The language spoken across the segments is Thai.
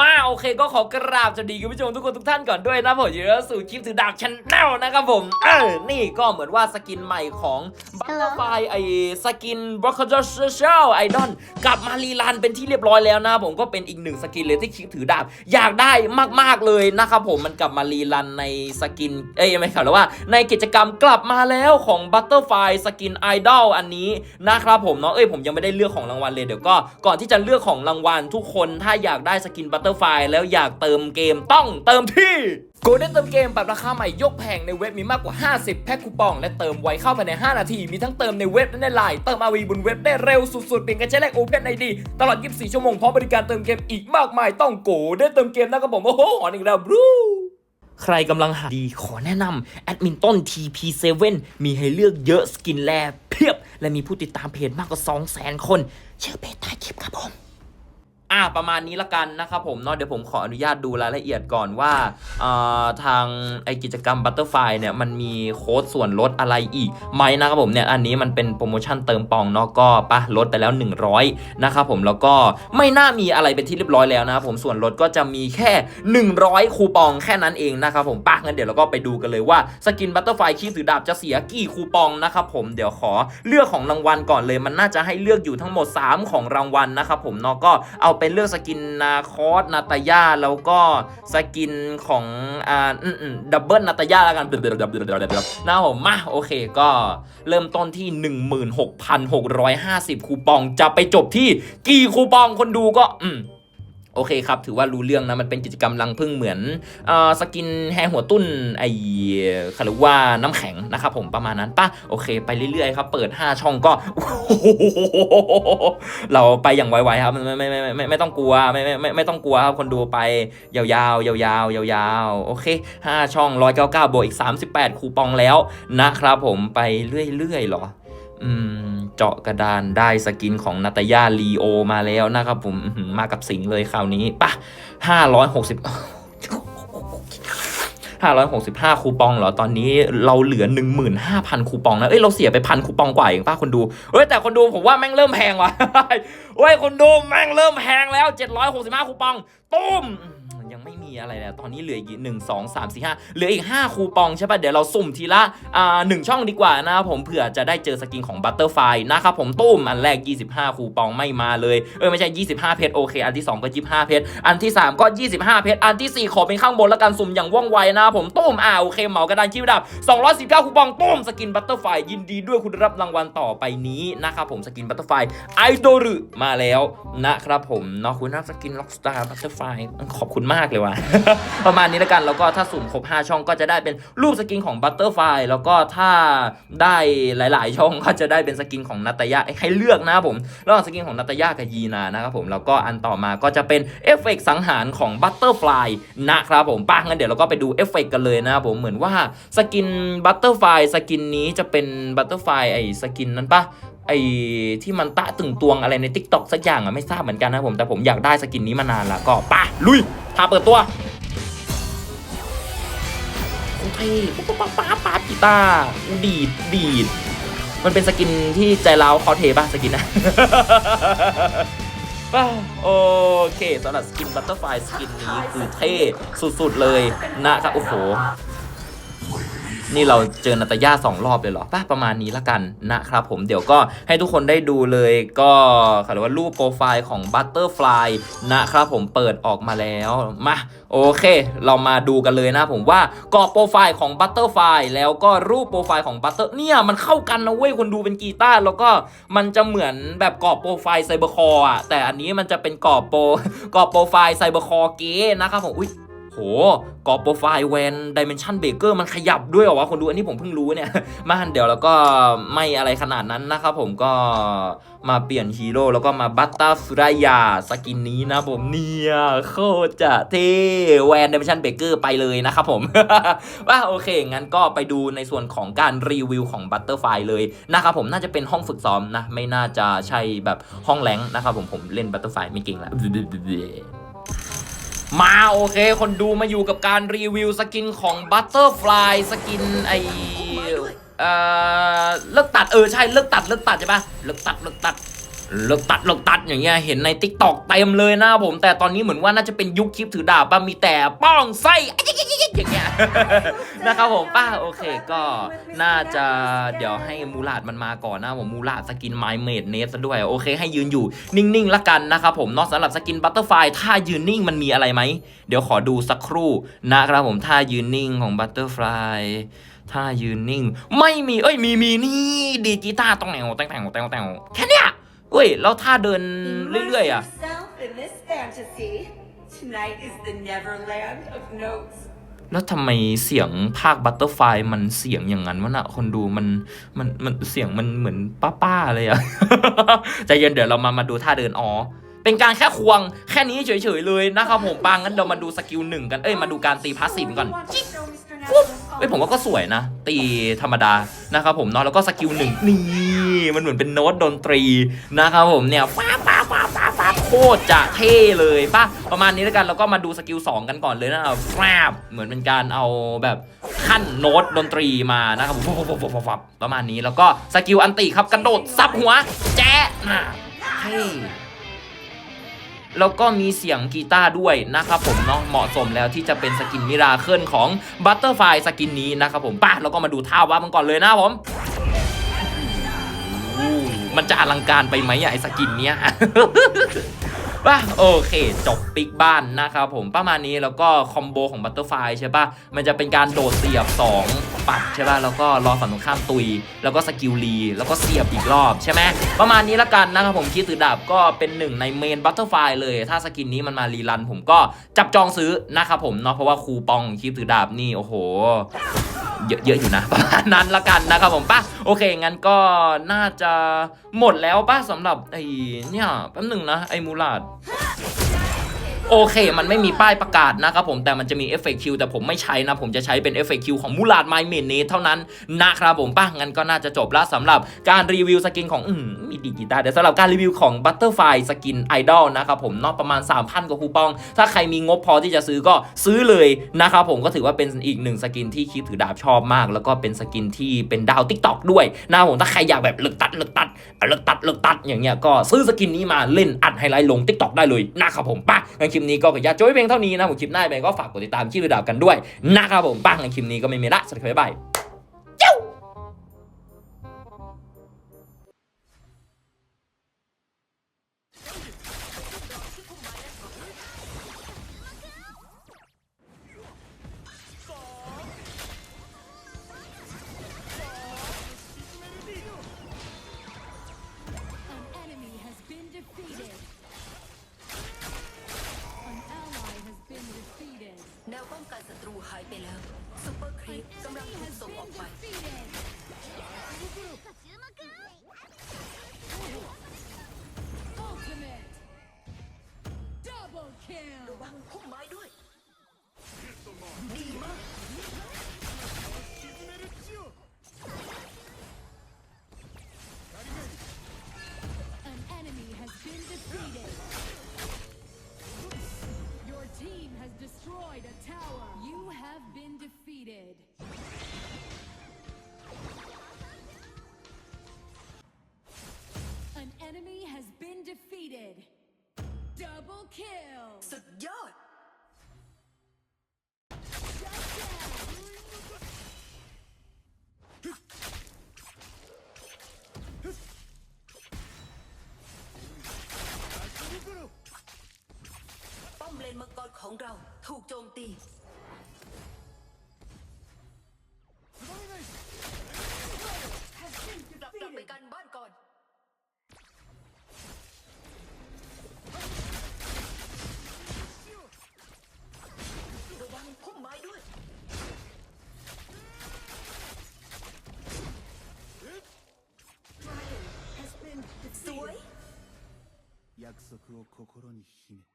มาโอเคก็ขอกราบสวัสดีคุณผู้ชมทุกคนทุกท่านก่อนด้วยนะผมยินดีต้อนรับสู่คลิปถือดาบชันแนลนะครับผมเออนี่ก็เหมือนว่าสกินใหม่ของบัตเตอร์ไฟไอสกินบล็อกเกอร์เชลไอดอนกลับมารีรันเป็นที่เรียบร้อยแล้วนะผมก็เป็นอีกหนึ่งสกินเลยที่คลิปถือดาบอยากได้มากๆเลยนะครับผมมันกลับมารีรันในสกินเอ้ยไม่ข่าวแล้วว่า ในกิจกรรมกลับมาแล้วของบัตเตอร์ไฟสกินไอดอลอันนี้นะครับผมเนาะเอ้ยผมยังไม่ได้เลือกของรางวัลเลยเดี๋ยวก็ก่อนที่จะเลือกของรางวัลทุกคนถ้าอยากได้สกินบัตเตอร์ไฟแล้วอยากเติมเกมต้องเติมที่โกลเด้นเติมเกมปรับราคาใหม่ยกแผงในเว็บมีมากกว่า 50 แพ็คคูปอง และเติมไวเข้าภายใน 5 นาที มีทั้งเติมในเว็บและในไลน์เติมอาวีบนเว็บได้เร็วสุดๆเพียงแค่ใช้เลขโอเพนไอดีตลอด 24 ชั่วโมงพร้อมบริการเติมเกมอีกมากมายต้องโกลเด้นเติมเกมนะครับผมโอ้โหหอนอีกแล้วบรูใครกำลังหาดีขอแนะนำแอดมินต้น TP7 มีให้เลือกเยอะสกินแลเพียบ และมีผู้ติดตามเพจมากกว่า 200,000 คนเชื่อเพจใต้คลิปครับผม อ่าประมาณนี้ละกันนะครับผมเนาะเดี๋ยวผมขออนุญาตดูรายละเอียดก่อนว่าทางไอกิจกรรม Butterfly เนี่ยมันมีโค้ดส่วนลดอะไรอีกไหมนะครับผมเนี่ยอันนี้มันเป็นโปรโมชั่นเติมปองเนาะก็ปะลดไปแล้ว 100นะครับผมแล้วก็ไม่น่ามีอะไรเป็นที่เรียบร้อยแล้วนะครับผมส่วนลดก็จะมีแค่ 100 คูปองแค่นั้นเองนะครับผมปะงั้นเดี๋ยวเราก็ไปดูกันเลยว่าสกิน Butterfly คีบถือดาบจะเสียกี่คูปองนะครับผมเดี๋ยวขอเลือกของรางวัลก่อนเลย มันน่าจะให้เลือกอยู่ทั้งหมด 3 ของรางวัลนะครับผมเนาะก็เอาเป็นเลือกสกินนาคอสนาตาย่าแล้วก็สกินของอ่าดับเบิลนาตาย่าแล้วกันนะผมมาโอเคก็เริ่มต้นที่ 16,650 คูปองจะไปจบที่กี่คูปองคนดูก็อืม โอเคครับ ถือว่ารู้เรื่องนะ มันเป็นกิจกรรมรังพึ่งเหมือนอสกินแฮหัวตุ้นไอเขารว่าน้ำแข็งนะครับผมประมาณนั้นป่ะโอเค ไปเรื่อยๆครับ เปิด 5 ช่องก็ เราไปอย่างไวๆครับไม่ไม่ไม่ไม่ไม่ไม่ต้องกลัวไม่ไม่ไม่ไม่ต้องกลัวครับคนดูไปยาวๆยาวๆยาวๆโอเค 5 ช่อง 199บวกอีก 38 คูปองแล้วนะครับผมไปเรื่อยๆหรอ อืม เจาะกระดานได้สกินของนาตาย่าลีโอมาแล้วนะครับผมมากับสิงเลยคราวนี้ปะห้าร้อยหกสิบห้าร้อยหกสิบห้าคูปองเหรอ ตอนนี้เราเหลือหนึ่งหมื่นห้าพันคูปองนะ เอ้ย เราเสียไปพันคูปองกว่าเองป้าคนดูเฮ้ย แต่คนดูผมว่าแม่งเริ่มแพงว่ะเฮ้ย คนดูแม่งเริ่มแพงแล้วเจ็ดร้อยหกสิบห้าคูปองตุ้ม ยังไม่มีอะไรแล้ว ตอนนี้เหลืออีกหนึ่งสองสามสี่ห้าเหลืออีก 5 คูปองใช่ป่ะ เดี๋ยวเราสุ่มทีละอ่าหนึ่งช่องดีกว่านะครับผมเผื่อจะได้เจอสกินของบัตเตอร์ไฟนะครับผมตุ้มอันแรก 25 คูปองไม่มาเลย เออไม่ใช่ 25 เพชรโอเค อันที่ 2 ก็ 25 เพชรอันที่ 3 ก็ 25 เพชรอันทีสี่4 ขอเป็นข้างบนแล้วกันสุ่มอย่างว่องไวนะครับผมตุ้มอ่าโอเคเหมากระดานคิวดับ 219 คูปองตุ้มสกินบัตเตอร์ไฟยินดีด้วยคุณรับรางวัลต่อไปนี้นะครับผมสกินบัตเตอร์ไฟไอโดรุมาแล้วนะครับผมเนาะคุณนักสกินล็อกสตาร์บัตเตอร์ไฟขอบคุณมากากเลยว่ะ ประมาณนี้แล้วกัน แล้วก็ถ้าสุ่มครบ 5 ช่องก็จะได้เป็นรูปสกินของบัตเตอร์ไฟแล้วก็ถ้าได้หลาย ๆ ช่องก็จะได้เป็นสกินของนาตยาให้เลือกนะครับผมระหว่างสกินของนาตยากับยีนานะครับผม แล้วก็อันต่อมาก็จะเป็นเอฟเฟกต์สังหารของบัตเตอร์ไฟนะครับผมป้างั้นเดี๋ยวเราก็ไปดูเอฟเฟกต์กันเลยนะครับผม เหมือนว่าสกินบัตเตอร์ไฟสกินนี้จะเป็นบัตเตอร์ไฟไอสกินนั้นปะ ไอ้ที่มันตะตึงตวงอะไรใน t ิ k t o k สักอย่างอะไม่ทราบเหมือนกันนะผมแต่ผมอยากได้สกินนี้มานานแล้วก็ป่ะลุยพาเปิดตัวโอเคป๊าป๊าป๊าป๊ากีตาร์ดีดดีดมันเป็นสกินที่ใจเราคอเทป่ะสกินนะป่ะโอเคสำหรับสกินบัตเตอร์ไฟสกินนี้คือเท่สุด ๆ เลยนะครับโอ้โห นี่เราเจอนาตาย่าสองรอบเลยเหรอป่ะประมาณนี้ละกันนะครับผมเดี๋ยวก็ให้ทุกคนได้ดูเลยก็เขาเรียกว่ารูปโปรไฟล์ของ Butterfly นะครับผมเปิดออกมาแล้วมาโอเค เรามาดูกันเลยนะผมว่ากรอบโปรไฟล์ของ Butterfly แล้วก็รูปโปรไฟล์ของ Butter เนี่ยมันเข้ากันนะเว้ยคนดูเป็นกีตาร์แล้วก็มันจะเหมือนแบบกรอบโปรไฟล์ไซเบอร์คอร์อะแต่อันนี้มันจะเป็นกรอบโปรกรอบโปรไฟล์ไซเบอร์คอร์เก๋นะครับผมอุ้ย โหกรอบโปรไฟล์แวนดิเมนชันเบเกอร์มันขยับด้วยเหรอวะคนดูอันนี้ผมเพิ่งรู้เนี่ยมาเดี๋ยวแล้วก็ไม่อะไรขนาดนั้นนะครับผมก็มาเปลี่ยนฮีโร่แล้วก็มาบัตตาฟรายาสกินนี้นะผมเนี่ยโคตรจะเท่แวนดิเมนชันเบเกอร์ไปเลยนะครับผมว่าโอเค งั้นก็ไปดูในส่วนของการรีวิวของบัตเตอร์ไฟเลยนะครับผมน่าจะเป็นห้องฝึกซ้อมนะ ไม่น่าจะใช่แบบห้องแรงนะครับผมผมเล่นบัตเตอร์ไฟไม่เก่งล้ว มาโอเค คนดูมาอยู่กับการรีวิวสกินของ Butterfly สกินไอเอ่อเลิกตัดเออใช่เลิกตัดเลิกตัดใช่ปะเลิกตัดเลิกตัด เลิกตัดเลิกตัดอย่างเงี้ยเห็นในทิกตอกเต็มเลยนะผม แต่ตอนนี้เหมือนว่าน่าจะเป็นยุคคลิปถือดาบป่ะมีแต่ป้องไส้อย่างเงี้ยนะครับผมป้าโอเคก็น่าจะเดี๋ยวให้มูลาดมันมาก่อนนะผมมูลาดสกินไมเมดเนสซะด้วยโอเค ให้ยืนอยู่นิ่งๆละกันนะครับผมนอกสำหรับสกินบัตเตอร์ไฟถ้ายืนนิ่งมันมีอะไรไหม เดี๋ยวขอดูสักครู่นะครับผมถ้ายืนนิ่งของบัตเตอร์ไฟถ้ายืนนิ่ง ไม่มีเอ้ยมีมีนี่ดีดกีตาต้องแนวแต่งแต่งแต่งแต่งแค่เนี้ย เอ้ยแล้วถ้าเดินเรื่อยๆอะ Immerse yourself in this fantasy. Tonight is the Neverland of notes. แล้วทำไมเสียงภาคบัตเตอร์ไฟมันเสียงอย่างนั้นวะน่ะ คนดูมันมันมันเสียงมันเหมือนป้าๆเลยอะใจเย็นเดี๋ยวเรามามาดูท่าเดินอ๋อเป็นการแค่ควงแค่นี้เฉยๆเลยนะครับผมปางงั้นเรามาดูสกิลหนึ่งกันเอ้ยมาดูการตีพาสซีฟก่อน เอ้ยผมว่าก็สวยนะ ตีธรรมดานะครับผมเนาะแล้วก็สกิลหนึ่งนี่มันเหมือนเป็นโน้ตดนตรีนะครับผมเนี่ยฟ้าฟ้าฟ้าฟ้าฟ้าโคตรจะเท่เลยป่ะประมาณนี้แล้วกันแล้วก็มาดูสกิล2กันก่อนเลยนะครับแฟบเหมือนเป็นการเอาแบบขั้นโน้ตดนตรีมานะครับผมประมาณนี้แล้วก็สกิลอันติครับกระโดดซับหัวแจ๊ะน่ะเท่ แล้วก็มีเสียงกีตาร์ด้วยนะครับผมเนาะเหมาะสมแล้วที่จะเป็นสกินมิราเคิลของบัตเตอร์ไฟสกินนี้นะครับผมป่ะแล้วก็มาดูท่าว่ามันก่อนเลยนะผมมันจะอลังการไปไหมอะไอสกินเนี้ยป่ะโอเค จบปิกบ้านนะครับผมประมาณนี้แล้วก็คอมโบของบัตเตอร์ไฟใช่ป่ะ มันจะเป็นการโดดเสียบ 2 ปัดใช่ป่ะแล้วก็รอฝั่งตรงข้ามตุย แล้วก็สกิลลีแล้วก็เสียบอีกรอบใช่ไหมประมาณนี้ละกันนะครับผมคิดตือดาบก็เป็นหนึ่งในเมนบัตเตอร์ไฟเลย ถ้าสกินนี้มันมารีรัน ผมก็จับจองซื้อนะครับผมเนาะเพราะว่าคูปองคิดตือดาบนี่โอ้โหเยอะเยอะอยู่นะประมาณนั้นละกันนะครับผมป่ะโอเค งั้นก็น่าจะหมดแล้วป่ะสำหรับไอ้เนี่ยแป๊บหนึ่งนะไอ้มูลาด โอเค มันไม่มีป้ายประกาศนะครับผมแต่มันจะมีเอฟเฟกต์คิวแต่ผมไม่ใช้นะ ผมจะใช้เป็นเอฟเฟกต์คิวของมูลาดไมเมนเนเท่านั้นนะครับผมป่ะงั้นก็น่าจะจบแล้วสำหรับการรีวิวสกินของอืมมีดีกีตาร์เดี๋ยวสำหรับการรีวิวของบัตเตอร์ไฟสกินไอดอลนะครับผมนอกประมาณ 3,000กว่าคูปอง ถ้าใครมีงบพอที่จะซื้อก็ซื้อเลยนะครับผมก็ถือว่าเป็นอีกหนึ่งสกินที่คิดถือดาบชอบมาก แล้วก็เป็นสกินที่เป็นดาวทิกตอกด้วยนะผมถ้าใครอยากแบบเลิกตัดเลิกตัดเลิกตัดเลิกตัดอย่างเงี้ยก็ซื้อสกินนี้มาเล่นอัดไฮไลท์ลงทิกตอกได้เลยนะครับผมป่ะงั้นลิปนี้ก็ขออนุญาตโจ้เพียงเท่านี้นะผมคลิปหน้าไปก็ฝากกดติดตามชื่อดาบกันด้วยนะครับผมปังในคลิปนี้ก็ไม่มีละสวัสดีครับบ๊ายบาย ระวังพุ่มไม้ด้วยดีมาก An ของเราถูกโจมตี กลับกลับไปกันบ้านก่อน ระวังพุ่มไม้ด้วย สวย 約束を心に秘め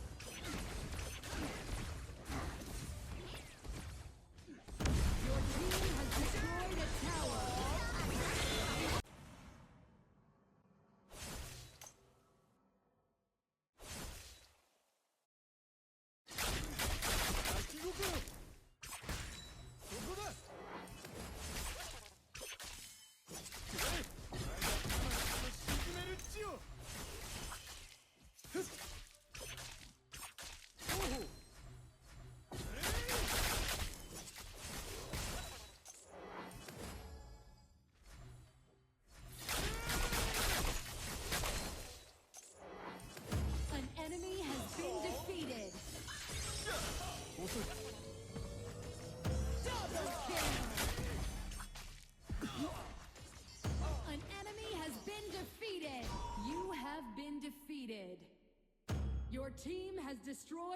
destroyed.